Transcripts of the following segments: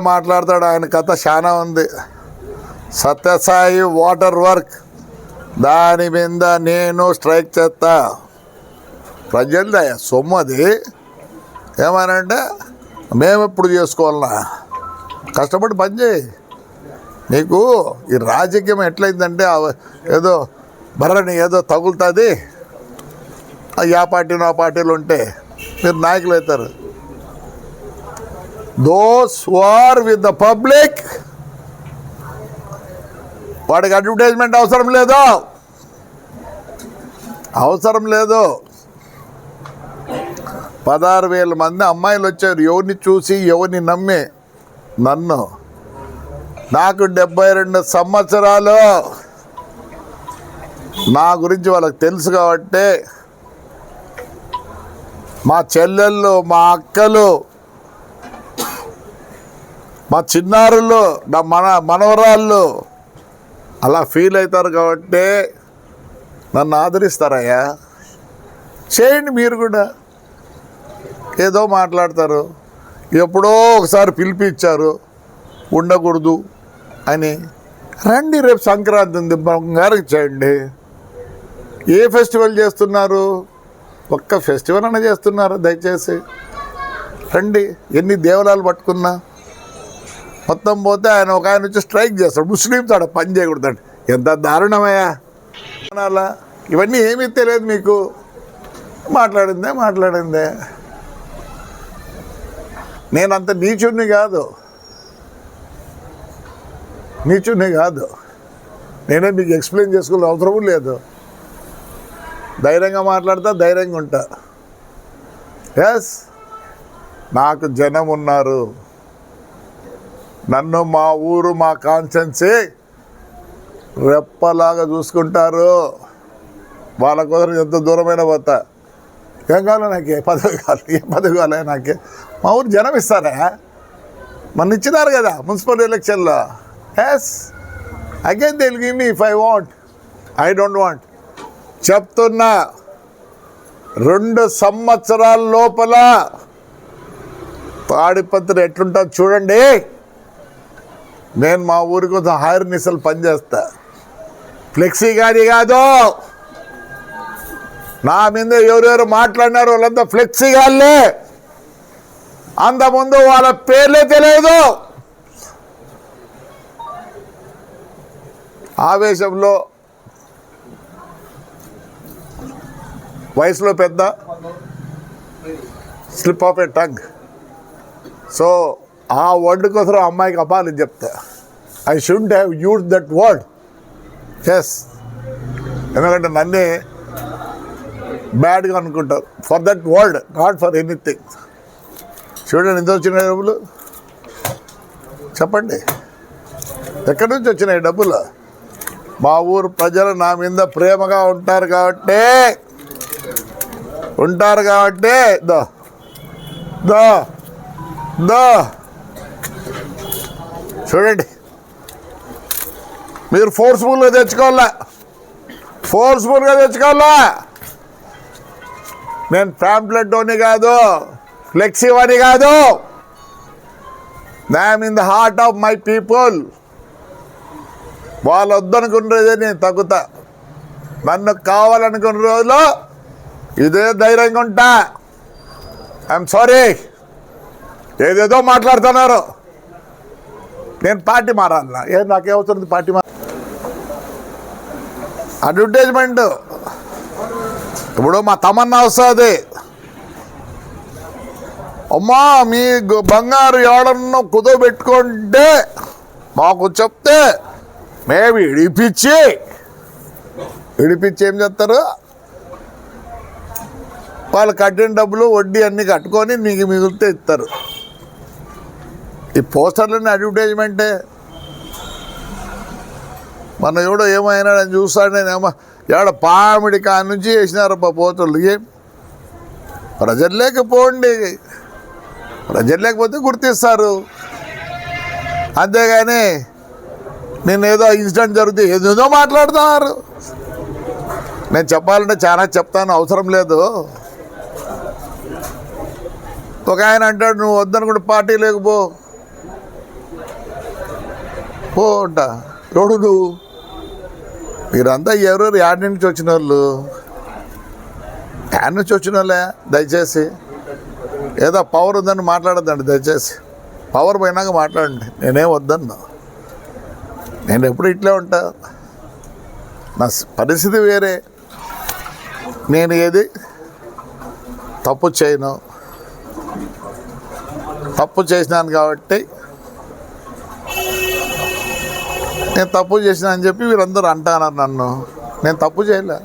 మాట్లాడతాడు. ఆయన కథ చాలా ఉంది. Satyasai water work. దాని మీద నేను స్ట్రైక్ చేస్తా. ప్రజలదయ సొమ్ము అది ఏమనంటే మేము ఎప్పుడు చేసుకోవాలన్నా. కష్టపడి పని చేయి. నీకు ఈ రాజకీయం ఎట్లయిందంటే ఏదో బర్రని ఏదో తగులుతుంది. ఆ పార్టీ నా పార్టీలు ఉంటే మీరు నాయకులు అవుతారు those who are with the public వాడికి అడ్వర్టైజ్మెంట్ అవసరం లేదు. అవసరం లేదు. పదహారు వేల మంది అమ్మాయిలు వచ్చారు. ఎవరిని చూసి ఎవరిని నమ్మి? నన్ను. నాకు డెబ్బై రెండు సంవత్సరాలు. నా గురించి వాళ్ళకి తెలుసు కాబట్టి మా చెల్లెళ్ళు మా అక్కలు మా చిన్నారులు నా మన మనవరాళ్ళు అలా ఫీల్ అవుతారు కాబట్టి నన్ను ఆదరిస్తారయ్యా. చేయండి మీరు కూడా. ఏదో మాట్లాడతారు. ఎప్పుడో ఒకసారి పిలిపించారు ఉండకూడదు అని. రండి రేపు సంక్రాంతి ఉంది బంగారం చేయండి ఏ ఫెస్టివల్ చేస్తున్నారు? ఒక్క ఫెస్టివల్ అన్న చేస్తున్నారు? దయచేసి. రండి ఎన్ని దేవరాలు పట్టుకున్నా. మొత్తం పోతే ఆయన ఒక ఆయన వచ్చి స్ట్రైక్ చేస్తాడు. ముస్లింస్ ఆడ పని చేయకూడదండి. ఎంత దారుణమయ్యా. ఇవన్నీ ఏమీ తెలియదు మీకు. మాట్లాడిందే మాట్లాడిందే. నేను అంత నీచుడిని కాదు. నీచుణ్ణి కాదు. నేనే మీకు ఎక్స్ప్లెయిన్ చేసుకోవాల్సిన అవసరం లేదు. ధైర్యంగా మాట్లాడతా ధైర్యంగా ఉంటా. ఎస్ నాకు జనం ఉన్నారు నన్ను మా ఊరు మా కాన్సెన్సీ రెప్పలాగా చూసుకుంటారు. వాళ్ళ కుదరం ఎంత దూరమైన పోతా. ఏం కావాలి నాకే? పదవి కావాలి. ఏం పదవి కావాలి నాకే? మా ఊరు జనం ఇస్తారా? మన ఇచ్చినారు కదా మున్సిపల్ ఎలక్షన్లో. Yes again Telugu me if I want I don't want చెప్తున్నా రెండు సంవత్సరాల లోపల తాడిపత్రి ఎట్లుంటుంది చూడండి. నేను మా ఊరి కోసం హైర్ నిసలు పనిచేస్తా. ఫ్లెక్సీ గాడి కాదు. నా మీద ఎవరెవరు మాట్లాడినారు వాళ్ళంతా ఫ్లెక్సీ గాళ్ళే. అంతకుముందు వాళ్ళ పేర్లే తెలియదు ఆవేశంలో వయసులో పెద్ద. Slip of a tongue. So ఆ వర్డ్ కోసం అమ్మాయికి అపాలని చెప్తా. I should have use that word yes ఎందుకంటే నన్నే బ్యాడ్గా అనుకుంటారు. For that word not for anything చూడండి ఎంత వచ్చినాయి డబ్బులు? చెప్పండి. ఎక్కడి నుంచి వచ్చినాయి డబ్బులు? మా ఊరు ప్రజలు నా మీద ప్రేమగా ఉంటారు కాబట్టి. ఉంటారు కాబట్టి. దో. దో. దో. చూడండి. మీరు ఫోర్స్ఫుల్గా తెచ్చుకోవాలా? ఫోర్స్ఫుల్గా తెచ్చుకోవాలా? నేను ప్యాంప్లెట్ అని కాదు ఫ్లెక్సీ అని కాదు. I'm in the heart of my people వాళ్ళు వద్దనుకున్నదే నేను తగ్గుతా. నన్ను కావాలనుకున్న రోజులో ఇదే ధైర్యంగా ఉంటా. ఐఎమ్ సారీ ఏదేదో మాట్లాడుతున్నారు. నేను పార్టీ మారాలన్నా ఏం నాకేమవుతుంది పార్టీ మార అడ్వర్టైజ్మెంట్ ఇప్పుడు మా తమన్నా వస్తుంది. అమ్మా మీ బంగారు ఎవడన్నా కుదోబెట్టుకుంటే మాకు చెప్తే మేము ఇడిపించి ఇడిపించి ఏం చేస్తారు? వాళ్ళు కట్టిన డబ్బులు వడ్డీ అన్నీ కట్టుకొని మీకు మిగిలితే ఇస్తారు. ఈ పోస్టర్లన్నీ అడ్వర్టైజ్మెంటే. మన ఎవడో ఏమైనాడని చూస్తాడు నేను ఏమో ఏడ పామిడి కాని నుంచి వేసినారబ్బా పోతులు ఏం? ప్రజలు లేకపోండి. ప్రజలు లేకపోతే గుర్తిస్తారు. అంతేగాని నేను ఏదో ఇన్సిడెంట్ జరిగితే ఏదేదో మాట్లాడుతున్నారు. నేను చెప్పాలంటే చాలా చెప్తాను అవసరం లేదు. ఒక ఆయన అంటాడు నువ్వు వద్దనుకుంటే పార్టీ లేకపో. ఓ అంట ఎవడు నువ్వు మీరంతా ఎవరెవరు యాడ్ నుంచి వచ్చిన వాళ్ళు యాడ్ నుంచి వచ్చిన వాళ్ళే దయచేసి. ఏదో పవర్ ఉందని మాట్లాడద్దండి దయచేసి. పవర్ పోయినాక మాట్లాడండి నేనేం వద్దన్నా. నేను ఎప్పుడు ఇట్లే ఉంటా. నా పరిస్థితి వేరే. నేను ఏది తప్పు చేయను. తప్పు చేసినాను కాబట్టి నేను తప్పు చేసిన అని చెప్పి వీరందరూ అంటున్నారు నన్ను. నేను తప్పు చేయలే.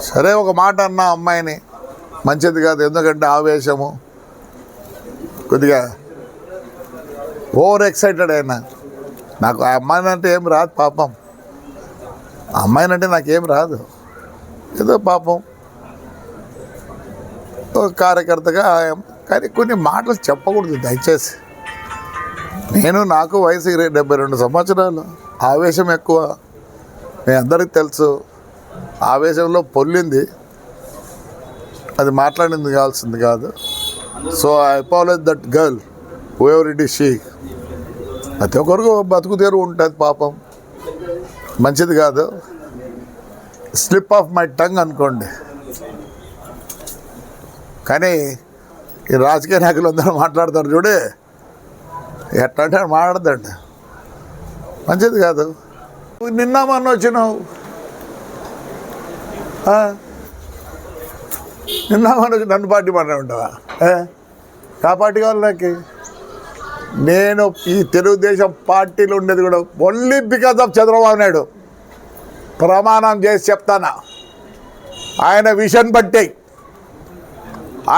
సరే ఒక మాట అన్నా అమ్మాయిని. మంచిది కాదు ఎందుకంటే ఆవేశము. కొద్దిగా ఓవర్ ఎక్సైటెడ్ అయినా. నాకు ఆ అమ్మాయిని అంటే ఏం రాదు పాపం. ఆ అమ్మాయిని అంటే నాకేం రాదు. ఏదో పాపం. ఒక కార్యకర్తగా కానీ కొన్ని మాటలు చెప్పకూడదు దయచేసి. నేను నాకు వయసు డెబ్బై రెండు సంవత్సరాలు. ఆవేశం ఎక్కువ. మీ అందరికి తెలుసు. ఆవేశంలో పొల్లింది. అది మాట్లాడింది కావాల్సింది కాదు. So I apologise that girl whoever it ఈ షీ ప్రతి ఒక్కరికి బతుకు తీరు ఉంటుంది పాపం. మంచిది కాదు. స్లిప్ ఆఫ్ మై టంగ్ అనుకోండి. కానీ ఈ రాజకీయ నాయకులు అందరూ మాట్లాడతారు చూడే. ఎట్లా అంటే మాట్లాడదండి మంచిది కాదు. నువ్వు నిన్న మొన్న వచ్చినావు. నిన్న మొన్న వచ్చి నన్ను పార్టీ మాట్లాడుంటావా కా పార్టీ కావాలి నాకు. నేను ఈ తెలుగుదేశం పార్టీలో ఉండేది కూడా only because of Chandrababu Naidu. ప్రమాణం చేసి చెప్తానా? ఆయన విషన్ బట్టి.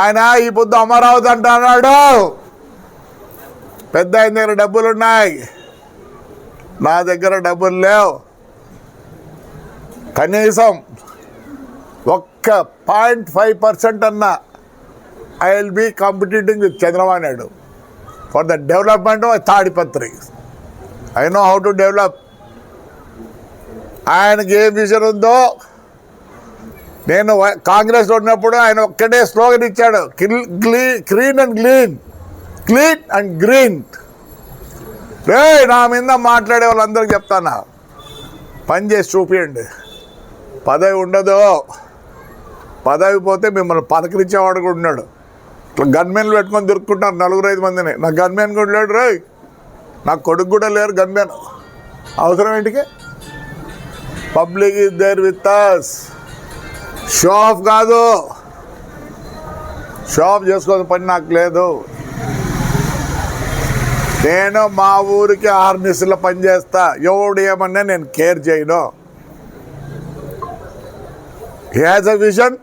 ఆయన ఈ పొద్దు అమరావతి అంటున్నాడు. పెద్ద ఆయన దగ్గర డబ్బులు ఉన్నాయి నా దగ్గర డబ్బులు లేవు. కనీసం ఒక్క పాయింట్ ఫైవ్ పర్సెంట్ అన్న I will be competing with Chandrababu Naidu. For the development of Tadipatri I know how to develop ఆయనకి ఏ విజన్ ఉందో నేను కాంగ్రెస్లో ఉన్నప్పుడు ఆయన ఒక్కటే స్లోగన్ ఇచ్చాడు. Clean and green clean and green. రే నా మీద మాట్లాడే వాళ్ళందరికీ చెప్తానా? పని చేసి చూపియండి. పదవి ఉండదు. పదవి పోతే మిమ్మల్ని పలకరించేవాడు కూడా ఉన్నాడు. ఇట్లా గన్మెన్లు పెట్టుకొని దొరుకుకుంటారు నలుగురు ఐదు మందిని. నా గన్మెన్ కూడా లేడు రే నా కొడుకు కూడా లేరు గన్మెన్ అవసరం ఏంటికి? Public is there with us show off కాదు. షో ఆఫ్ చేసుకోవాల్సిన పని నాకు లేదు. నేను మా ఊరికి ఆరు పనిచేస్తా. ఎవడు ఏమన్నా నేను కేర్ చేయను. Has a vision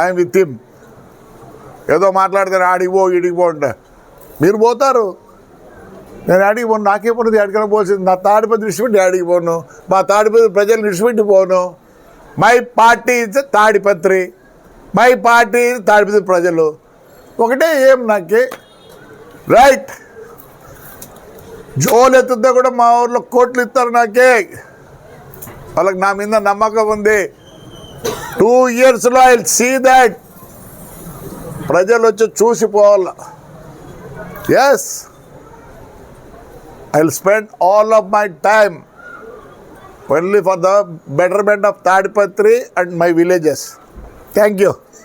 I'm with him ఏదో మాట్లాడితే ఆడికి పో ఇడికి పోండి అంటే. మీరు పోతారు. నేను ఆడికి పోను నాకే పోను ఎక్కడికైనా పోల్సింది నా తాడిపతి విడిచిపెట్టి ఆడికి పోను. మా తాడిపతి ప్రజలు విడిచిపెట్టి పోను. My party is Tadipatri. My party Tadipatri Tadipatri ప్రజలు. ఒకటే ఏం నాకే? రైట్ జోలు ఎత్తుతా కూడా మా ఊర్లో కోట్లు ఇస్తారు నాకే. వాళ్ళకి నా మీద నమ్మకం ఉంది. టూ ఇయర్స్లో ఐ సీ దాట్ ప్రజలు వచ్చి చూసిపోవాల yes I spend all of my time only for the betterment of Tadipatri and my villages thank you